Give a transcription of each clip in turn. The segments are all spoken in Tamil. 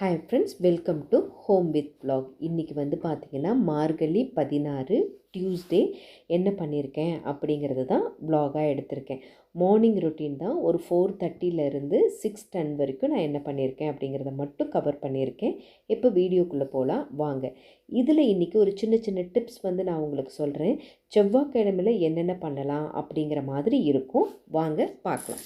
Hi friends welcome to home with blog இன்றைக்கி வந்து பார்த்திங்கன்னா மார்கழி பதினாறு டியூஸ்டே என்ன பண்ணியிருக்கேன் அப்படிங்கிறது தான் ப்ளாகாக எடுத்திருக்கேன். மார்னிங் ரொட்டீன் தான் ஒரு ஃபோர் தேர்ட்டியிலேருந்து சிக்ஸ் டென் வரைக்கும் நான் என்ன பண்ணியிருக்கேன் அப்படிங்கிறத மட்டும் கவர் பண்ணியிருக்கேன் இப்போ வீடியோக்குள்ளே போகலாம் வாங்க. இதில் இன்றைக்கி ஒரு சின்ன சின்ன டிப்ஸ் வந்து நான் உங்களுக்கு சொல்கிறேன் செவ்வாய்க்கிழமையில் என்னென்ன பண்ணலாம் அப்படிங்கிற மாதிரி இருக்கும். வாங்க பார்க்கலாம்.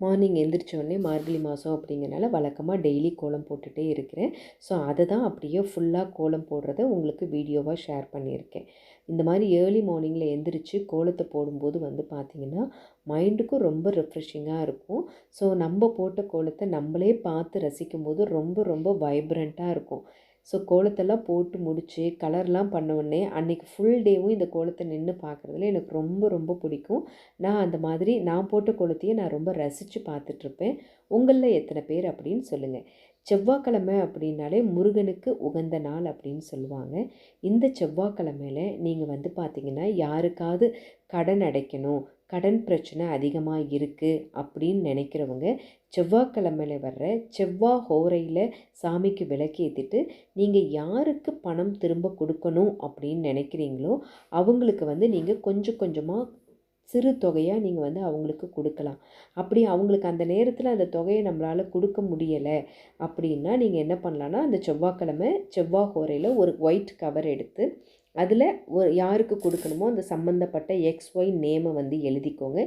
மார்னிங் எந்திரிச்சோடனே மார்கழி மாதம் அப்படிங்கிறனால வழக்கமாக டெய்லி கோலம் போட்டுகிட்டே இருக்கிறேன். ஸோ அதை தான் அப்படியே ஃபுல்லாக கோலம் போடுறத உங்களுக்கு வீடியோவாக ஷேர் பண்ணியிருக்கேன். இந்த மாதிரி ஏர்லி மார்னிங்கில் எந்திரிச்சு கோலத்தை போடும்போது வந்து பார்த்திங்கன்னா மைண்டுக்கும் ரொம்ப ரெஃப்ரெஷிங்காக இருக்கும். ஸோ நம்ம போட்ட கோலத்தை நம்மளே பார்த்து ரசிக்கும்போது ரொம்ப ரொம்ப வைப்ரண்ட்டாக இருக்கும். ஸோ கோலத்தெல்லாம் போட்டு முடித்து கலர்லாம் பண்ண அன்றைக்கி ஃபுல் டேவும் இந்த கோலத்தை நின்று பார்க்குறதுல எனக்கு ரொம்ப ரொம்ப பிடிக்கும். நான் அந்த மாதிரி நான் போட்ட கோலத்தையே நான் ரொம்ப ரசித்து பார்த்துட்ருப்பேன் உங்களில் எத்தனை பேர் அப்படின்னு சொல்லுங்கள் செவ்வாய்க்கிழமை அப்படின்னாலே முருகனுக்கு உகந்த நாள் அப்படின்னு சொல்லுவாங்க. இந்த செவ்வாய்க்கிழமையில நீங்கள் வந்து பார்த்தீங்கன்னா யாருக்காவது கடன் அடைக்கணும் கடன் பிரச்சனை அதிகமாக இருக்குது அப்படின்னு நினைக்கிறவங்க செவ்வாய்க்கிழமையில வர்ற செவ்வாய் ஹோரையில் சாமிக்கு விளக்கேற்றிட்டு நீங்கள் யாருக்கு பணம் திரும்ப கொடுக்கணும் அப்படின்னு நினைக்கிறீங்களோ அவங்களுக்கு வந்து நீங்கள் கொஞ்சம் கொஞ்சமாக சிறு தொகையாக நீங்கள் வந்து அவங்களுக்கு கொடுக்கலாம். அப்படி அவங்களுக்கு அந்த நேரத்தில் அந்த தொகையை நம்மளால் கொடுக்க முடியலை அப்படின்னா நீங்கள் என்ன பண்ணலான்னா அந்த செவ்வாய்க்கிழமை செவ்வாய் கோரையில் ஒரு ஒயிட் கவர் எடுத்து அதில் ஒரு யாருக்கு கொடுக்கணுமோ அந்த சம்மந்தப்பட்ட எக்ஸ் ஒய் நேமை வந்து எழுதிக்கோங்க.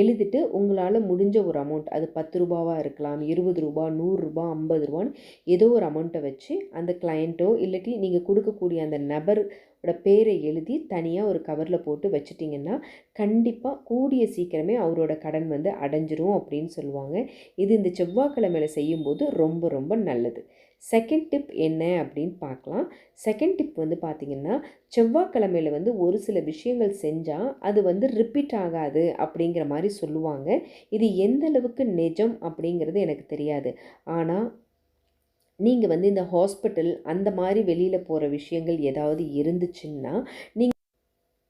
எழுதிட்டு உங்களால் முடிஞ்ச ஒரு அமௌண்ட் அது பத்து ரூபாவாக இருக்கலாம் இருபது ரூபா நூறுரூபா ஐம்பது ரூபான்னு ஏதோ ஒரு அமௌண்ட்டை வச்சு அந்த கிளையண்ட்டோ இல்லாட்டி நீங்கள் கொடுக்கக்கூடிய அந்த நபர் அவரோட பேரை எழுதி தனியாக ஒரு கவரில் போட்டு வச்சிட்டிங்கன்னா கண்டிப்பாக கூடிய சீக்கிரமே அவரோட கடன் வந்து அடைஞ்சிரும் அப்படின்னு சொல்லுவாங்க. இது இந்த செவ்வாய்க்கிழமையில் செய்யும்போது ரொம்ப ரொம்ப நல்லது. செகண்ட் டிப் என்ன அப்படின்னு பார்க்கலாம். செகண்ட் டிப் வந்து பார்த்திங்கன்னா செவ்வாய்க்கிழமையில் வந்து ஒரு சில விஷயங்கள் செஞ்சால் அது வந்து ரிப்பீட் ஆகாது அப்படிங்கிற மாதிரி சொல்லுவாங்க. இது எந்த அளவுக்கு நிஜம் அப்படிங்கிறது எனக்கு தெரியாது. ஆனால் நீங்கள் வந்து இந்த ஹாஸ்பிட்டல் அந்த மாதிரி வெளியில் போகிற விஷயங்கள் ஏதாவது இருந்துச்சுன்னா நீங்கள்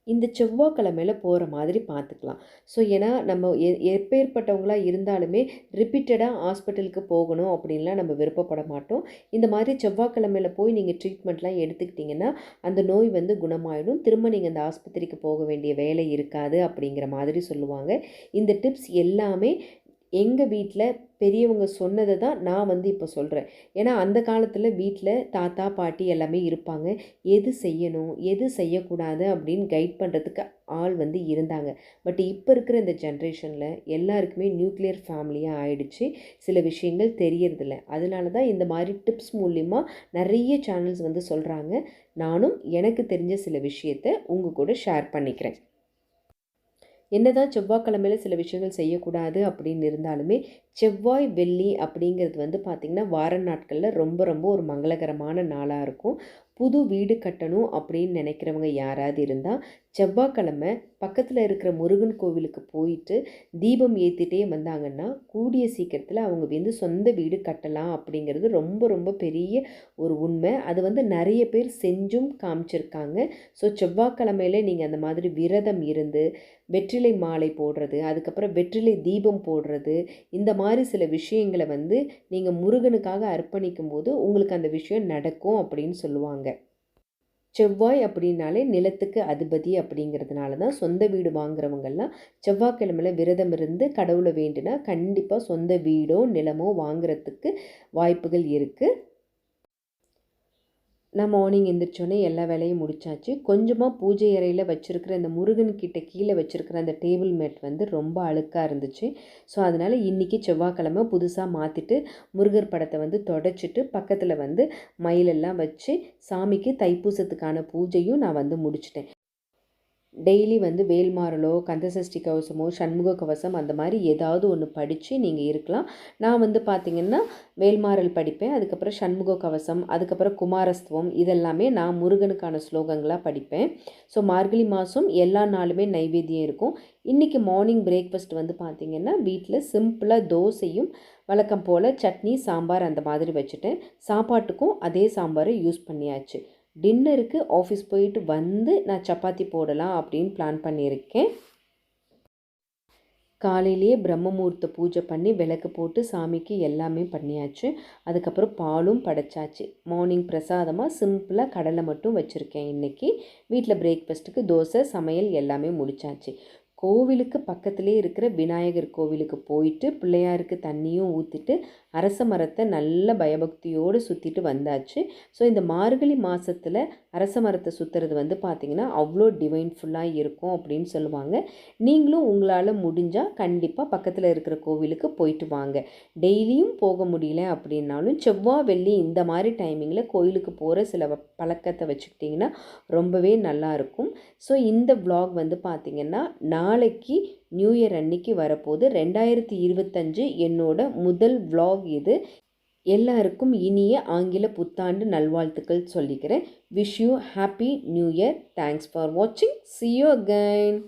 இந்த செவ்வாய்க்கிழமையில் போகிற மாதிரி பார்த்துக்கலாம் ஸோ ஏன்னா நம்ம எ எப்பேற்பட்டவங்களாக இருந்தாலுமே ரிப்பீட்டடாக ஹாஸ்பிட்டலுக்கு போகணும் அப்படின்லாம் நம்ம விருப்பப்பட மாட்டோம். இந்த மாதிரி செவ்வாய்க்கிழமையில் போய் நீங்கள் ட்ரீட்மெண்ட்லாம் எடுத்துக்கிட்டிங்கன்னா அந்த நோய் வந்து குணமாயிடும். திரும்ப நீங்கள் அந்த ஆஸ்பத்திரிக்கு போக வேண்டிய வேலை இருக்காது அப்படிங்கிற மாதிரி சொல்லுவாங்க. இந்த டிப்ஸ் எல்லாமே எங்கள் வீட்டில் பெரியவங்க சொன்னதை தான் நான் வந்து இப்போ சொல்கிறேன் ஏன்னா அந்த காலத்தில் வீட்டில் தாத்தா பாட்டி எல்லாமே இருப்பாங்க. எது செய்யணும் எது செய்யக்கூடாது அப்படின்னு கைட் பண்ணுறதுக்கு ஆள் வந்து இருந்தாங்க. பட் இப்போ இருக்கிற இந்த ஜென்ரேஷனில் எல்லாருக்குமே நியூக்ளியர் ஃபேமிலியாக ஆயிடுச்சு. சில விஷயங்கள் தெரியறதில்ல. அதனால தான் இந்த மாதிரி டிப்ஸ் மூலிமா நிறைய சேனல்ஸ் வந்து சொல்கிறாங்க நானும் எனக்கு தெரிஞ்ச சில விஷயத்தை உங்கள் கூட ஷேர் பண்ணிக்கிறேன். என்னதான் செவ்வாய்க்கிழமையில் சில விஷயங்கள் செய்யக்கூடாது அப்படின்னு இருந்தாலுமே செவ்வாய் வெள்ளி அப்படிங்கிறது வந்து பார்த்திங்கன்னா வார நாட்களில் ரொம்ப ரொம்ப ஒரு மங்களகரமான நாளாக இருக்கும். புது வீடு கட்டணும் அப்படின்னு நினைக்கிறவங்க யாராவது இருந்தால் செவ்வாய்க்கிழமை பக்கத்தில் இருக்கிற முருகன் கோவிலுக்கு போயிட்டு தீபம் ஏற்றிட்டே வந்தாங்கன்னா கூடிய சீக்கிரத்தில் அவங்க வந்து சொந்த வீடு கட்டலாம் அப்படிங்கிறது ரொம்ப ரொம்ப பெரிய ஒரு உண்மை. அது வந்து நிறைய பேர் செஞ்சும் காமிச்சிருக்காங்க. ஸோ செவ்வாய்க்கிழமையில நீங்கள் அந்த மாதிரி விரதம் இருந்து வெற்றிலை மாலை போடுறது அதுக்கப்புறம் வெற்றிலை தீபம் போடுறது இந்த மாதிரி சில விஷயங்களை வந்து நீங்கள் முருகனுக்காக அர்ப்பணிக்கும் போது உங்களுக்கு அந்த விஷயம் நடக்கும் அப்படின்னு சொல்லுவாங்க. செவ்வாய் அப்படின்னாலே நிலத்துக்கு அதிபதி அப்படிங்கிறதுனால தான் சொந்த வீடு வாங்குறவங்கெல்லாம் செவ்வாய்க்கிழமையில் விரதம் இருந்து கடவுளை வேண்டினா கண்டிப்பாக சொந்த வீடோ நிலமோ வாங்குறதுக்கு வாய்ப்புகள் இருக்குது நான் மார்னிங் எந்திரிச்சோன்னே எல்லா வேலையும் முடிச்சாச்சு. கொஞ்சமாக பூஜை அறையில் வச்சுருக்கிற அந்த முருகன்கிட்ட கீழே வச்சுருக்கிற அந்த டேபிள் மேட் வந்து ரொம்ப அழுக்காக இருந்துச்சு. ஸோ அதனால் இன்றைக்கி செவ்வாய்க்கிழமை புதுசாக மாற்றிட்டு முருகர் படத்தை வந்து தொடச்சிட்டு பக்கத்தில் வந்து மயிலெல்லாம் வச்சு சாமிக்கு தைப்பூசத்துக்கான பூஜையும் நான் வந்து முடிச்சிட்டேன். டெய்லி வந்து வேல்மாறலோ கந்தசஷ்டி கவசமோ சண்முக கவசம் அந்த மாதிரி ஏதாவது ஒன்று படித்து நீங்கள் இருக்கலாம். நான் வந்து பார்த்திங்கன்னா வேல்மாறல் படிப்பேன் அதுக்கப்புறம் சண்முக கவசம் அதுக்கப்புறம் குமாரஸ்துவம் இதெல்லாமே நான் முருகனுக்கான ஸ்லோகங்களாக படிப்பேன். ஸோ மார்கழி மாதம் எல்லா நாளுமே நைவேத்தியம் இருக்கும். இன்றைக்கி மார்னிங் பிரேக்ஃபாஸ்ட் வந்து பார்த்திங்கன்னா வீட்டில் சிம்பிளாக தோசையும் வழக்கம் போல் சட்னி சாம்பார் அந்த மாதிரி வச்சுட்டேன். சாப்பாட்டுக்கும் அதே சாம்பாரை யூஸ் பண்ணியாச்சு. டின்னருக்கு ஆஃபீஸ் போயிட்டு வந்து நான் சப்பாத்தி போடலாம் அப்படின்னு பிளான் பண்ணியிருக்கேன். காலையிலேயே பிரம்மமூர்த்த பூஜை பண்ணி விளக்கு போட்டு சாமிக்கு எல்லாமே பண்ணியாச்சு. அதுக்கப்புறம் பாலும் படைச்சாச்சு. மார்னிங் பிரசாதமாக சிம்பிளாக கடலை மட்டும் வச்சுருக்கேன் இன்றைக்கி வீட்டில் பிரேக்ஃபாஸ்ட்டுக்கு தோசை சமையல் எல்லாமே முடித்தாச்சு கோவிலுக்கு பக்கத்துலேயே இருக்கிற விநாயகர் கோவிலுக்கு போயிட்டு பிள்ளையாருக்கு தண்ணியும் ஊற்றிட்டு அரச மரத்தை நல்ல பயபக்தியோடு சுற்றிட்டு வந்தாச்சு. ஸோ இந்த மார்கழி மாதத்தில் அரச மரத்தை சுற்றுறது வந்து பார்த்திங்கன்னா அவ்வளோ டிவைன்ஃபுல்லாக இருக்கும் அப்படின்னு சொல்லுவாங்க. நீங்களும் உங்களால் முடிஞ்சால் கண்டிப்பாக பக்கத்தில் இருக்கிற கோவிலுக்கு போயிட்டு வாங்க. டெய்லியும் போக முடியல அப்படின்னாலும் செவ்வாய் வெள்ளி இந்த மாதிரி டைமிங்கில் கோயிலுக்கு போகிற சில வ- பழக்கத்தை வச்சுக்கிட்டிங்கன்னா ரொம்பவே நல்லாயிருக்கும் ஸோ இந்த வ்ளாக் வந்து பார்த்திங்கன்னா நாளைக்கு நியூ இயர் அன்னைக்கு வரப்போது ரெண்டாயிரத்தி இருபத்தஞ்சு என்னோட முதல் வ்ளாக் இது. எல்லாருக்கும் இனிய ஆங்கில புத்தாண்டு நல்வாழ்த்துக்கள் சொல்லிக்கிறேன். Wish you happy new year thanks for வாட்சிங் சி யூ அகைன்